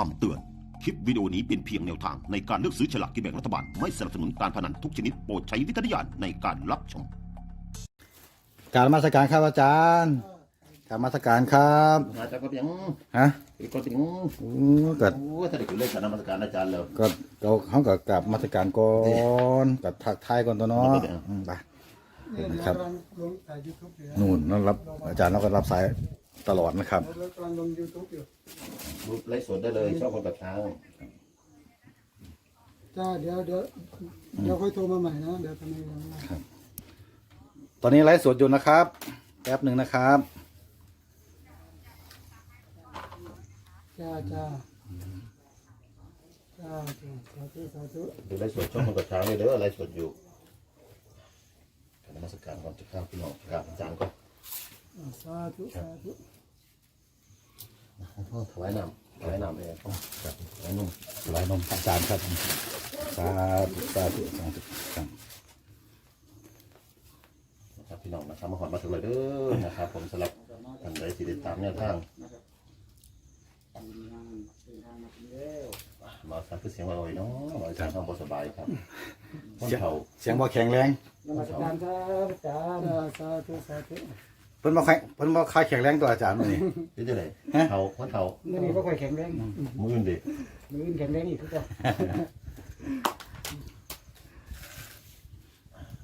คำเตือน คลิปวิดีโอนี้เป็นเพียงแนวทางในการเลือกซื้อฉลากกินแบ่งรัฐบาล ไม่สนับสนุนการพนันทุกชนิดโปรดใช้วิจารณญาณในการรับชม กรารมาสการครับอาจารย์กรารมาสการครับอาจารย์ก็ยังฮะก็ถึงโอ้ก็โอ้ถ้าเด็กเล่นการนมัสการอาจารย์แล้ว ก็เราเขากับกราบมาสการก่อนกับทักทายก่อนตัวเนาะเดี๋ยวอืมไปเนี่ยนะเราครับกำลังลงถ่ายยูทูบอยู่นะนู่นนั่นรับอาจารย์เราก็รับสายตลอดนะครับ เรากำลังลงยูทูบอยู่ รูปไลฟ์สดได้เลยชอบคนกับช้างจ้าเดี๋ยวเดี๋ยวเดี๋ยวค่อยโทรมาใหม่นะเดี๋ยวทำไมยังไงตอนนี้ไลฟ์สดอยู่นะครับแป๊บหนึ่งนะครับ จ้าจ้าจ้าจ้าสาธุสาธุดูไลฟ์สดชอบคนกับช้างเลยเด้อไลฟ์สดอยู่การนมัสการก่อนจะข้าวพี่น้องกราบอาจารย์ก็อ่าสาธุสาธุ ถวายน้ำถวายน้ำเองครับถวายนุ่มไลฟ์นมอาจารย์ครับสาธุสาธุสาธุครับนะครับพี่น้องนะครับมาหอดมาถึงเลยเด้อนะครับ ผมสำหรับท่านใดที่ติดตามแนวทางมาสักคือเสียงว่าโอ้ยเนาะมาอาจารย์ทำบสบายครับคนเฒ่าเสียงบ่แข็งแรงนมัสการครับอาจารย์สาธุสาธุ เพิ่นบ่แข็งเพิ่นบ่ค่ายแข็งแรงตัวอาจารย์มื้อนี้ที่จะไหนฮะเฒ่าคนเฒ่ามื่อนี้ก็ค่อยแข็งแรงมืออื่นดิมืออื่นแข็งแรงอีกทุกคน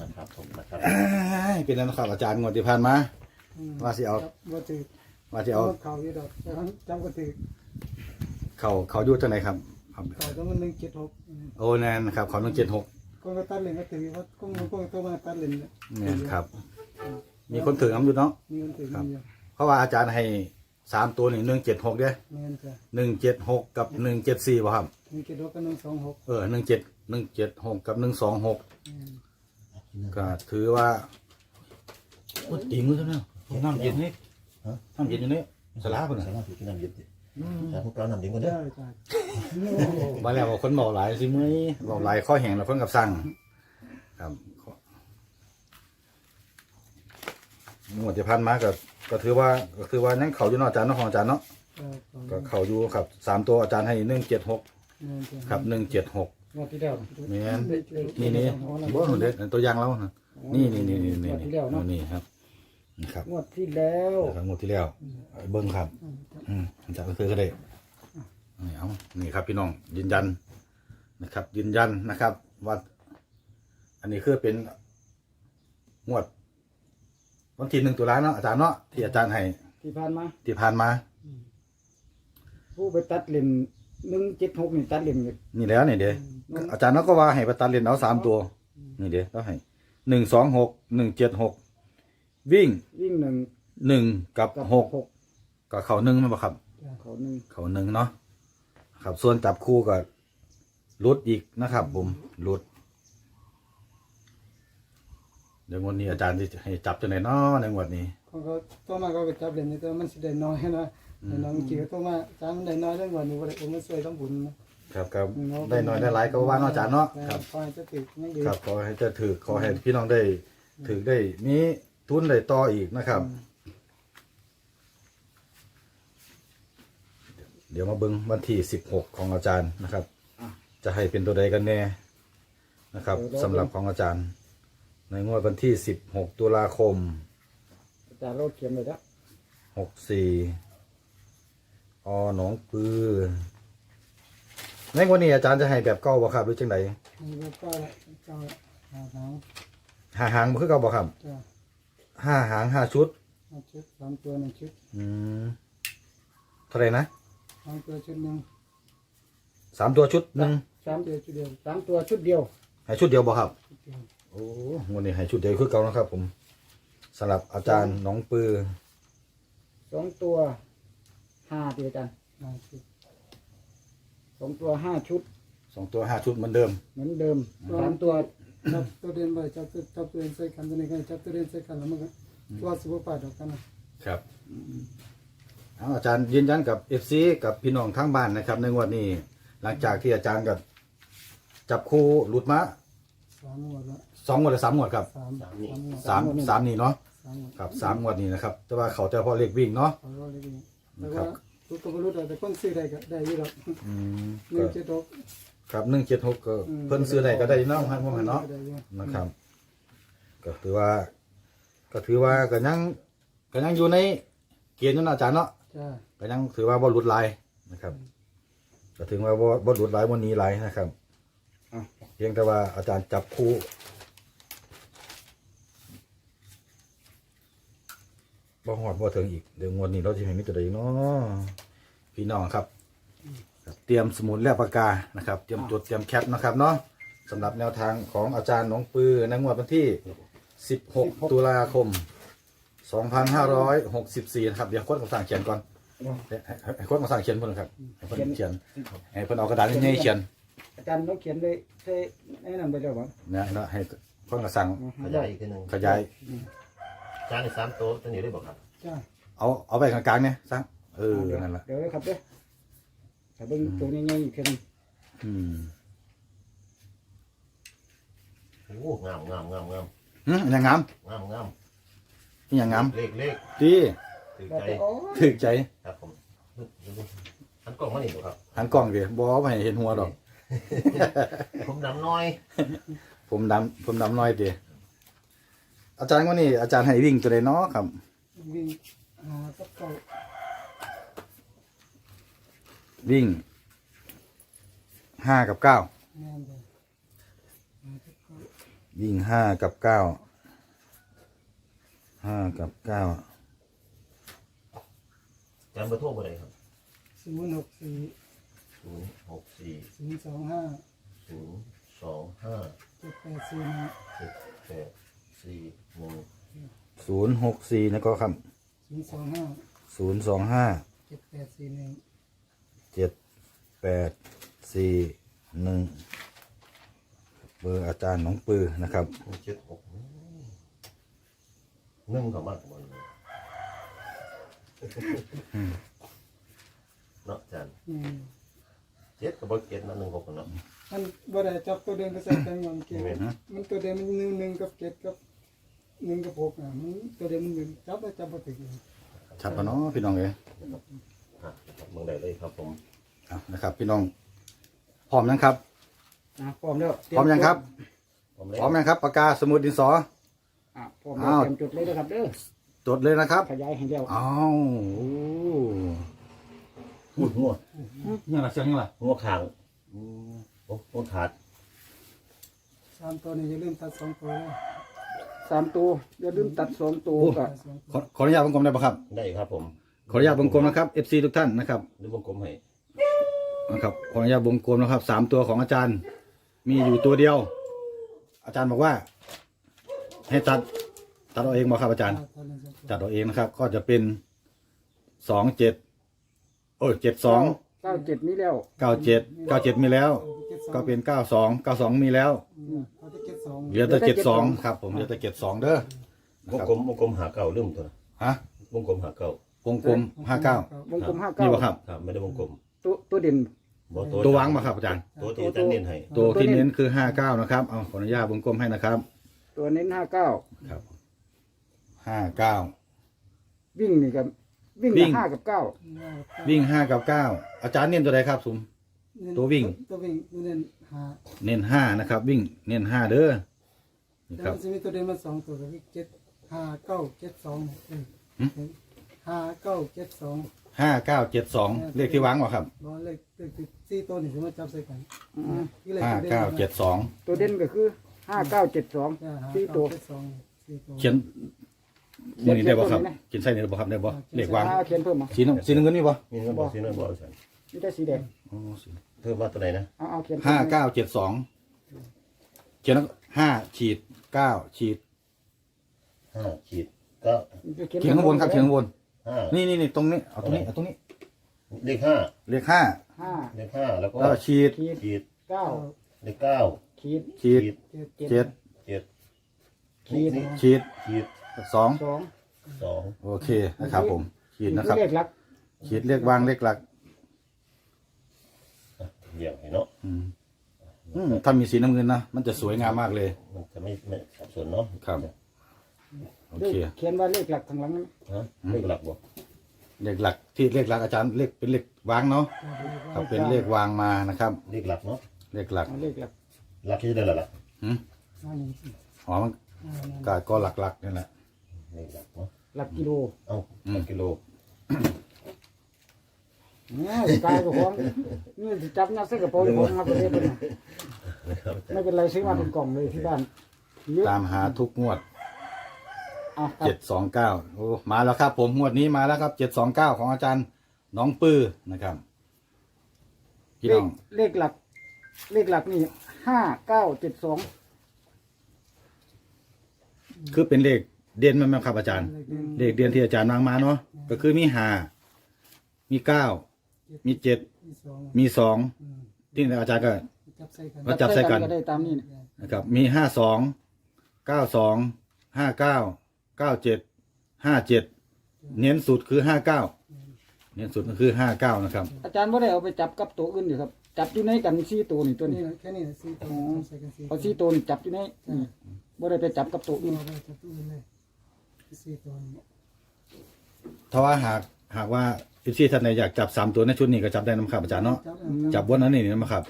นะครับผมนะครับเอ้ยเป็นแล้วนะครับอาจารย์งวดที่ผ่านมา ว่าสิเอา ว่าถือว่าสิเอาเอาเข่าอยู่ดอกแต่ทั้งจำก็ถือเขาเขาอยู่จังไหนครับครับ เข่าต้องมันหนึ่งเจ็ดหกโอ้แน่นครับเขาต้องเจ็ดหกก็ก็ตัดเลนก็ถือว่าก็มันก็ต้องมาตัดเลนเนี่ยแน่นครับ มีคนถือน้ำอยู่เนาะ มีคนถือมีอยู่เพราะว่าอาจารย์ให้สามตัวนี่หนึ่งเจ็ดหกเด้แม่นจ้ะหนึ่งเจ็ดหกกับหนึ่งเจ็ดสี่ป่ะครับ หนึ่งเจ็ดหกกับหนึ่งสองหกเออหนึ่งเจ็ดหนึ่งเจ็ดหกกับหนึ่งสองหกแม่นก็ถือว่าโอ้ยตีมือเท่านั้นน้ำเย็นนี่น้ำเย็นอยู่นี่สลาคนสาน่ะมารถถือกินน้ำเย็นดิแต่พวกเราน้ำดิ้งกันเด้อ ได้จ้ะมาแล้วบอกคนบอกหลายสิมื้อบอกหลายข้อแห่งแล้วเพิ่นกับสั่งครับ งวดที่ผ่านมาก็ก็ถือว่าก็คือว่านั่งเขาอยู่เนาะอาจารย์เนาะของอาจารย์เนาะก็เขาอยู่ครับสามตัวอาจารย์ให้หนึ่งเจ็ดหกแม่นจ้ะครับหนึ่งเจ็ดหกงวดที่แล้วแม่นนี่นี่บ่หนูเด็ดตัวอย่างแล้วนะนี่นี่นี่นี่นี่งวดที่แล้วเนาะนี่ครับนี่ครับงวดที่แล้วครับงวดที่แล้วเอาเบิ้งครับ อืมอาจารย์ก็คือก็ได้นี่เอานี่ครับพี่น้องยืนยันนะครับ ยืนยันนะครับว่าอันนี้คือเป็นงวด วันที่หนึ่งตุลาเนาะอาจารย์เนาะที่อาจารย์ให้ที่ผ่านมา ที่ผ่านมา ผู้ไปตัดเลนหนึ่งเจ็ดหกนี่ตัดเลนอยู่นี่แล้วนี่เด้อาจารย์เนาะก็ว่าให้ประตันเรียนเอาสามตัว นี่เด้ก็ให้หนึ่งสองหกหนึ่งเจ็ดหกวิ่งวิ่งหนึ่งหนึ่งกับกับหกหกก็เขาหนึ่งนั่นปะครับจ้ะเขาหนึ่งเขาหนึ่งเนาะครับส่วนจับคู่ก็ลุดอีกนะครับผมลุด เดี๋ยววันนี้อาจารย์จะให้จับจังไหนเนาะในงวันนี้ เขาก็ตัวมาเขาก็จับเลนนี่แต่มันสิได้น้อยนะแต่น้องเกี่ยวตัวมาจ้างมันได้น้อยเรื่องวันนี้ว่าได้ผมมันสวยต้องบุญนะครับก็ได้น้อยได้หลายก็ว่าเนาะอาจารย์เนาะครับคอยจะติดยังดีครับขอให้เจะถือขอให้พี่น้องได้ถือได้มีทุนได้ต่ออีกนะครับ เดี๋ยวมาเบิ้งวันที่สิบหกของอาจารย์นะครับ จะให้เป็นตัวใดกันแน่นะครับสำหรับของอาจารย์ ในงวดวันที่สิบหกตุลาคม อาจารย์โรดเขียนเลยนะหกสี่อหนองปือ ในงวันนี้อาจารย์จะให้แบบเก้าบ่ครับหรือจังไดนี่ก็เก้าละเก้าละหาทางห้าหางบ่คือเก้าบ่ครับจ้ะห้าหางห้าชุดมาชุดสามตัวหนึ่งชุดอืมเท่าไหรนะสามตัวชุดหนึ่งสามตัวชุดหนึ่งสามตัวชุดเดียวสามตัวชุดเดียวให้ชุดเดียวบ่ครับชุดเดียว โอ้วันนี้ให้ชุดเดียวคือเก่านะครับ ผมสำหรับอาจารย์หน้องปือสองตัวห้าเดียวกันห้าชุดสองตัวห้าชุดสองตัวห้าชุดเหมือนเดิม เหมือนเดิมสามตัวจับตัวเรียนไปจับตัวจับตัวเรียนใส่กันตัวนี้กันจับตัวเรียนใส่กันแล้วมันก็ตัวสิบแปดดอกกันนะครับเอาอาจารย์ยืนยันกับเอฟซีกับพี่น้องทั้งบ้านนะครับ ในงวดนี้ หลังจากที่อาจารย์กับจับคู่หลุดมาสามหมวดละ สองงวดหรือสามงวดครับสามสามหมวดสามสามนี่เนาะสามหมวดครับสามงวดนี้นะครับ แต่ว่าเขาจะพอเลขวิ่งเนาะ เขาก็เลยดีแต่ครัว่าบ รู้ก็บ่รู้แต่คนซื้อได้ก็ได้อยู่หรอกอืมหนึ่ก็งเจ็ดหกครับหนึ่งเจ็ดหกก็เพิ่นซื้อได้ก็ได้เนาะครับผมเนาะ ได้อยู่นะครับ ก็ถือว่า ก็ถือว่าก็ยังก็ยังอยู่ในเกณฑ์อยู่เนาะอาจารย์เนาะจ้าก็ยังถือว่าบ่หลุดลายนะครับ ก็ถึงว่าบ่บ่หลุดลายบ่หนีลายนะครับอะเพียงแต่ว่าอาจารย์จับคู่ บ่ฮอดบ่ถึงอีกเดี๋ยวงวดนี้เราสิให้มีตัวใดเนาะพี่น้องครับ เตรียมสมุดและปากกานะครับ เตรียมจดเตรียมแคปนะครับเนาะสำหรับแนวทางของอาจารย์หนองปือในงวดวันที่ 16 ตุลาคม 2564นะครับเดี๋ยวคนกับสั่งเขียนก่อนให้ให้ให้คนกับสั่งเขียนเพิ่นครับให้เพิ่นเขียนให้เพิ่นเอากระดาษนี่เขียน อาจารย์ต้องเขียนได้ใช่แนะนำไปแล้วบ่นะนะให้คนกับสั่งขยายอีกทีหนึ่งขยาย จานในสามโต๊ะตัวนี้ได้บอกครับจ้าเอาเอาไปกลางๆเนี่ยสั่งเออนั่นล่ะเดี๋ยวครับเด้อถ้าเบิ่งตัวนี้ยังอีกแค่นึงอืมโอ้งามงามงามงามหึอันยังงามงามงามนี่ยังงามเลขเลขดีตื่นแล้วใจแต่โอ้ถึกใจครับผมอันกล่องมาหนิบ่ครับ หันกล้องดิบ่ให้เห็นหัวดอก ผมดำน้อย ผมดำผมดำน้อยดิ อาจารย์ว่านี่อาจารย์ให้วิ่งตัวใดเนาะครับ วิ่งหากับเก่าวิ่งห้ากับเก้าแม่นเลยหากับเก่าวิ่งห้ากับเก้าห้ากับเก้าจานเบอร์โทรบ่ได้ครับศูนย์หกสี่ศูนย์หกสี่ศูนย์สองห้าศูนย์สองห้าเจ็ดแปดสี่หนึ่งเจ็ดแปด สี่หนึ่งศูนย์หกสี่นะก็ครับศูนย์สองห้าศูนย์สองห้าเจ็ดแปดสี่หนึ่งเจ็ดแปดสี่หนึ่งเบอร์อาจารย์หนองปือนะครับ เจ็ดหกหนึ่งเขามากกว่าเนาะจานอืมเจ็ดกับเบอร์เจ็ดนะหนึ่งหกเนาะ มันบ่ได้จับตัวเดิมไปใส่กันก่อนเกมแม่นมันตัวเดิมมันหนึ่งหนึ่งกับเจ็ดกับ หนึ่งกับหกอะมันตัวเดิมมันหนึ่งจับไปจับไปถึงชัดปะเนาะพี่น้องเอ๋ยอะเมืองใดเลยครับผมเอานะครับ พี่น้องพร้อมยังครับ อะพร้อมแล้วพร้อมยังครับ ผมเลยพร้อมยังครับปากกาสมุดดินสอ อะพร้อมแล้วอ้าว เตรียมจุดเลยนะครับเด้อจดเลยนะครับขยายให้เดียวอ้าวโอ้หัวหัวยังละเสียงยังละหัวขางโอ้หัวขาดสามตัวนี้อย่าลืมตัดสองตัว สามตัวอย่าลืมตัดสองตัวก็ขอขออนุญาตวงกลมได้ปะครับ ได้ครับผมขออนุญาตวงกลมนะครับ FC ทุกท่านนะครับหรือวงกลมให้นะครับขออนุญาตวงกลมนะครับสามตัวของอาจารย์ มีอยู่ตัวเดียว อาจารย์บอกว่า ให้ตัดตัดเอาเองมาครับอาจารย์ตัดเอาเองนะครับ ก็จะเป็นสองเจ็ดโอ้ยเจ็ดสองเก้าเจ็ดนี้แล้วเก้าเจ็ดเก้าเจ็ดมีแล้ว ก็เป็นเก้าสองเก้าสองมีแล้วเขาจะเก็บ สองเหลือแต่เจ็ดสองครับ ผมเหลือแต่เจ็ดสองเด้อวงกลมวงกลมหาเก่าเริ่มตัวฮะวงกลมหาเก่าวงกลมห้าเก้าวงกลมห้าเก้านี่วะครับ ครับไม่ได้วงกลมตัวตัวเด่น บ่ตัววางมาครับอาจารย์ ตัวที่อาจารย์เน้นให้ตัวที่เน้นคือห้าเก้านะครับเอาขออนุญาตวงกลมให้นะครับ ตัวเน้นห้าเก้าครับห้าเก้าวิ่งนี่กับวิ่งวิ่กับงห้ากับเก้าวิ่งห้ากับเก้าอาจารย์เน้นตัวใดครับสุม ตัววิ่ง ตัววิ่งเน้นหาเน้นห้านะครับ วิ่งเน้นห้าเด้อนี่แล้วครับ มันจะมีตัวเด่นมาสองตัวก็คือเจ็ดห้าเก้าเจ็ดสองเออหืมห้าเก้าเจ็ดสองห้าเก้าเจ็ดสองเลขที่วางวะครับร้อยเลขเลขที่สี่ตัวนี่จะมาจับใส่กันที่ลขห้าตัวด่นเก้าเจ็ดสองตัวเด่นก็คือห้าเก้าเจ็ดสองใช่ห้าสี่เก้าตัวเจ็ดสองสี่ตัวเขียนมือนี้ได้บ่ครับเขียนใส่นี่ได้บ่ครับได้บ่เลขวางอ่าเขียนเพิ่มมาสีน้ำสีน้ำเงินนี่บ่มีเงินบอกซีนั่นบอกอา จารย์ไม่ได้สีแดงอ๋อสีเพิ่มว่าตัวไหนนะเอาเอาเขียนห้าเก้าเจ็ดสองเขียนห้าขีดเก้าขีดห้าขีดก็เขียนข้างบนครับเขียนข้างบน ห้านี่นี่นี่ตรงนี้เอาตรงนี้เอาตรงนี้เลขห้าเลขห้าห้าเลขห้าแล้วก็แล้วก็ขีดขีดขีดเก้าเลขเก้าขีดขีดเจ็ดเจ็ดเจ็ดขีดนี่ขีดขีดสองสองสองโอเคนะครับผม ขีดนะครับเลขหลัก ขีดเลขวางเลขหลัก เยี่ยมเนาะอืมอืมถ้ามีสีน้ำเงินนะมันจะสวยงามมากเลย มันจะไม่ไม่สับสนเนาะครับ โอเลเคขเขียนว่าเลขหลักข้างหลังนั้นฮะเลขหลักบ่เลขหลักที่เลขหลักอาจารย์เลขเป็นเลขวางเนาะครับเป็นเลขวางมานะครับ เลขหลักเนาะเลขหลักเอาเลขหลักหลักที่ได้แล้วล่ะหืมห้าหนึ่งสี่อ๋อมันห้าหนึ่งก็ก็หลักๆนี่แหละเลขหลักเนาะหลักกิโลเอ้าหลักกิโลเนี่ยกายกับของนี่สิจับยัดใส่กระเป๋าของมาประเทศเป็นน่ะนะครับไม่เป็นไรซื้อมาเป็นกล่องเลยที่บ้านเยอะตามหาทุกงวดอะครับเจ็ดสองเก้าโอ้มาแล้วครับ ผมงวดนี้มาแล้วครับเจ็ดสองเก้าของอาจารย์น้องปื้อนะครับพี่เลน้ของเลขหลัก เลขหลักนี่ห้าเก้าเจ็ดสองคือเป็นเลขเด่นไหมครับอาจารย์ เลขเด่นที่อาจารย์วางมาเนาะก็คือมีห้ามีเก้า มีเจ็ดที่สองมีสองอืมที่อาจารย์ก็ จับใส่กันก็จับใส่กัน ก็ได้ตามนี้นะนะครับมีห้าสองเก้าสองห้าเก้าเก้าเจ็ดห้าเจ็ดเน้นสุดคือห้าเก้าเน้นสุดก็คือห้าเก้านะครับ อาจารย์ไม่ได้เอาไปจับกับตัวอื่นอยู่ครับ จับอยู่ในกันสี่ตัวนี่ตัวนี่นี้แหละแค่นี้แหละสี่ตัวจับใส่กันสี่เอาสี่ตัวนี่จับอยู่ในนี่ไม่ได้ไปจับกับตัวอื่น เอาไปจับตัวอื่นเลยสี่ตัวนี่ถ้าว่าหากหากว่า พิซี่ท่านใดอยากจับสามตัวในชุดนี้ก็จับได้นะครับอาจารย์เนาะจับจับวนนั้นนี่นะครับ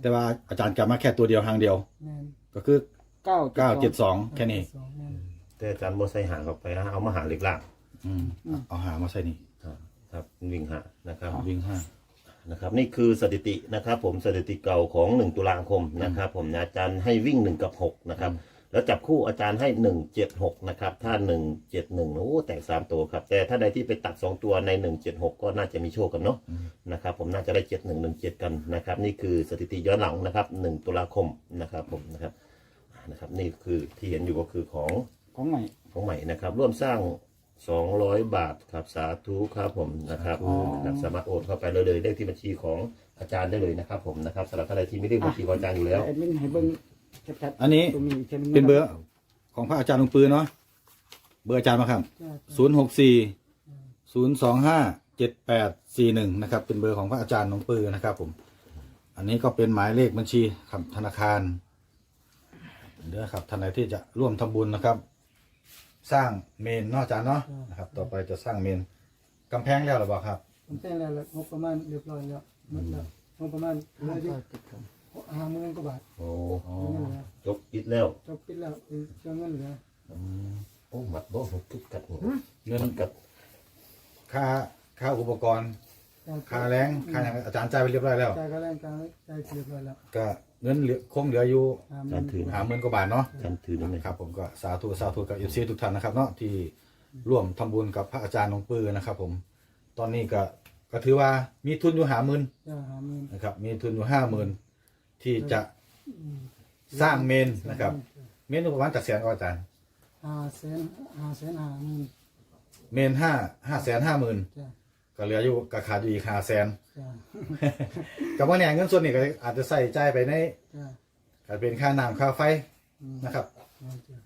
แต่ว่าอาจารย์จับมาแค่ตัวเดียวหางเดียวแม่นก็คือเก้าเก้าเจ็ดสองแค่นี้สองแม่นแต่อาจารย์โมใส่หางเข้าไปนะเอามาหาเลขล่างอืมเอาหามาใส่นี่ครับครับวิ่งหานะครับวิ่งห้านะครับนี่คือสถิตินะครับ ผมสถิติเก่าของ 1 ตุลาคมนะครับ ผมนะอาจารย์ให้วิ่ง 1 กับ 6 นะครับ แล้วจับคู่อาจารย์ให้1 7 6นะครับ ถ้า1 7 1โอ้แตก3ตัวครับ แต่ถ้าใดที่ไปตัด2ตัวใน1 7 6ก็น่าจะมีโชคกันเนาะนะครับ ผมน่าจะได้7 1 1 7กันนะครับ นี่คือสถิติย้อนหลังนะครับ1ตุลาคมนะครับผมนะครับนะครับ นี่คือที่เห็นอยู่ก็คือของของใหม่ของใหม่นะครับ ร่วมสร้าง200บาทครับสาธุครับผมนะครับนะครับสามารถโอนเข้าไปเลยเลยเลขที่บัญชีของอาจารย์ได้เลยนะครับ ผมนะครับสำหรับท่านใดที่ไม่ได้บัญชีของอาจารย์อยู่แล้ว แอดมินให้เบิ้ง ชัดๆอันนี้ ตรงนี้ช่เป็นเบอร์ของพระอาจารย์หลวงปือเนาะเบอร์อาจารย์มาครับจ้ะศูนย์หกสี่ศูนย์สองห้าเจ็ดแปดสี่หนึ่งนะครับ เป็นเบอร์ของพระอาจารย์หลวงปือนะครับ ผม อันนี้ก็เป็นหมายเลขบัญชีครับธนาคารเด้อครับท่านใดที่จะร่วมทำบุญนะครับ สร้างเมนเนาะอาจารย์เนาะนะครับ ต่อไปจะสร้างเมนกำแพงแล้วหรือเปล่าครับ ผมแจ้งแล้วละงบประมาณเรียบร้อยแล้วหมดแล้วงบประมาณเหลืออยู่ ห้าหมื่นกว่าบาทโอ้เงินเหลือจบอิดแล้วจบปิดแล้วเป็นเรื่องเงินเหลือโอ้หมัดโบ้ผมทุกกัดหัวเงินกัดค่าค่าอุปกรณ์ ค่าแรงค่าอย่างอาจารย์จ่ายไปเรียบร้อยแล้ว จ่ายก็แรงจ่ายจ่ายเรียบร้อยแล้วก็เงินเหลือคงเหลืออยู่ห้าหกามื่รนถือหาหมื่นกว่าบาทเนาะฉันถือได้ไหมครับ ผมก็สาธุสาธุกับเอฟซีทุกท่านนะครับเนาะที่ร่วมทำบุญกับพระอาจารย์หลวงปือนะครับ ผม ตอนนี้ก็ก็ถือว่ามีทุนอยู่หาหมื่นจ้าห้าหมื่นนะครับ มีทุนอยู่ห้าหมื่น ที่จะสร้างเมนนะครับ เมนอยู่ประมาณจากแสนก็อาจารย์ห้าแสนห้าแสนห้าหมื่นเมนห้าห้าแสนห้าหมื่นจ้าก็เหลืออยู่ก็ขาดอยู่อีกห้าแสนจ้ากับว่าเนี่ยเงินส่วนนี้ก็อาจจะใส่ใจายไปในจ้าอาจเป็นค่าน้ำค่าไฟอืมนะครับ จ้า